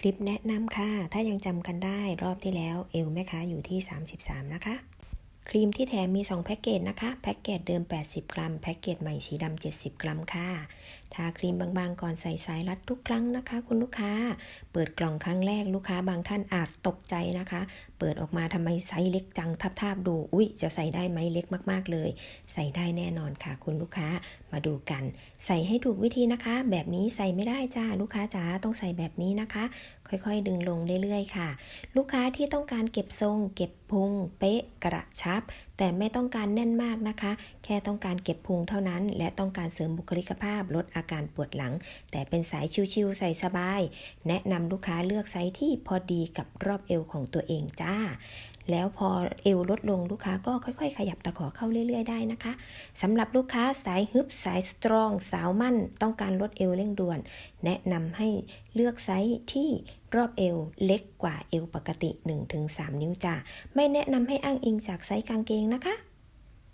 คลิปแนะนำค่ะ ถ้ายังจำกันได้รอบที่แล้วเอวแม่ค้าอยู่ที่ 33 นะคะ ครีมที่แถมมี 2 แพ็กเกจนะคะ แพ็กเกจเดิม 80 กรัม แพ็กเกจใหม่สีดำ 70 กรัมค่ะ ทาครีมบางๆ ก่อนใส่สายรัดทุกครั้งนะคะ คุณลูกค้า เปิดกล่องครั้งแรกลูกค้าบางท่านอาจตกใจนะคะ เปิดออกมาทำไมไซส์เล็กจังทับๆดู อุ๊ยจะใส่ได้ไหมเล็กมากๆเลย ใส่ได้แน่นอนค่ะ คุณลูกค้า มาดูกัน ใส่ให้ถูกวิธีนะคะ แบบนี้ใส่ไม่ได้จ้า ลูกค้าจ๋า ต้องใส่แบบนี้นะคะ ค่อยๆ ดึงลงเรื่อยๆ ค่ะ ลูกค้าที่ต้องการเก็บทรง เก็บพุง เป๊ะ กระชับ Pháp แต่ไม่ต้องการแน่นมากนะคะ แค่ต้องการเก็บพุงเท่านั้น และต้องการเสริมบุคลิกภาพลดอาการปวดหลัง แต่เป็นสายชิวๆใส่สบาย แนะนำลูกค้าเลือกไซส์ที่พอดีกับรอบเอวของตัวเองจ้า แล้วพอเอวลดลงลูกค้าก็ค่อยๆ ขยับตะขอเข้าเรื่อยๆได้นะคะสำหรับลูกค้าสายฮึบสายสตรอง สาวมั่น ต้องการลดเอวเร่งด่วน แนะนำให้เลือกไซส์ที่รอบเอวเล็กกว่าเอวปกติ 1-3 นิ้วจ้าไม่แนะนำให้อ้างอิงจากไซส์กางเกงนะคะ